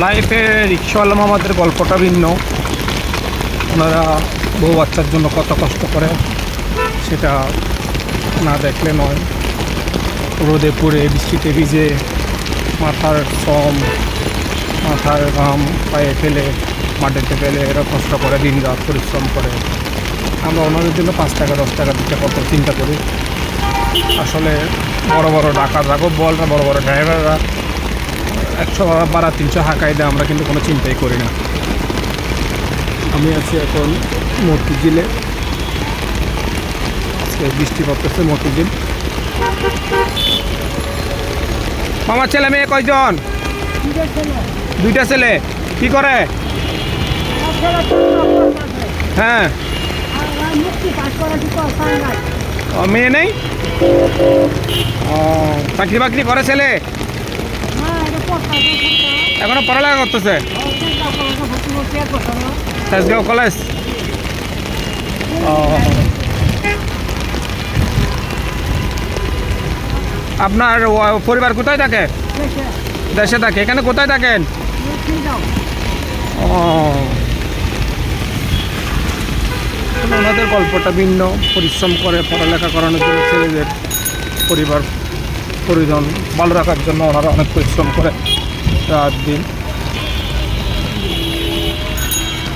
লাইফে রিক্সাওয়ালা মামাদের গল্পটা ভিন্ন। ওনারা বউ বাচ্চার জন্য কত কষ্ট করে, সেটা না দেখলে নয়। রোদে পুড়ে, বৃষ্টিতে ভিজে, মাথার শ্রম মাথার ঘাম পায়ে ফেলে মাটিতে ফেলে এরা কষ্ট করে দিন রাত পরিশ্রম করে। আমরা ওনাদের জন্য পাঁচ টাকা, দশ টাকা দিতে কত চিন্তা করি। আসলে বড় বড় ডাকাত রাঘব বলরা বড় বড় ড্রাইভাররা একশো বারা, তিনশো হাঁকাই দেয় আমরা কিন্তু কোনো চিন্তাই করি না। আমি আছি এখন মতিঝিলে। আজকে বৃষ্টি পড়তেছে মতিঝিল। মামার ছেলে মেয়ে কয়জন? দুইটা ছেলে। কি করে? হ্যাঁ। মেয়ে নেই? চাকরি বাকরি করে ছেলে? এখনও পড়ালেখা করতেছে? কলেজ আপনার পরিবার কোথায় থাকে? দেশে থাকে। এখানে কোথায় থাকেন? ওনাদের গল্পটা ভিন্ন, পরিশ্রম করে পড়ালেখা করানোর জন্য ছেলেদের পরিবার, পরিজন ভালো রাখার জন্য ওনারা অনেক পরিশ্রম করে রাত দিন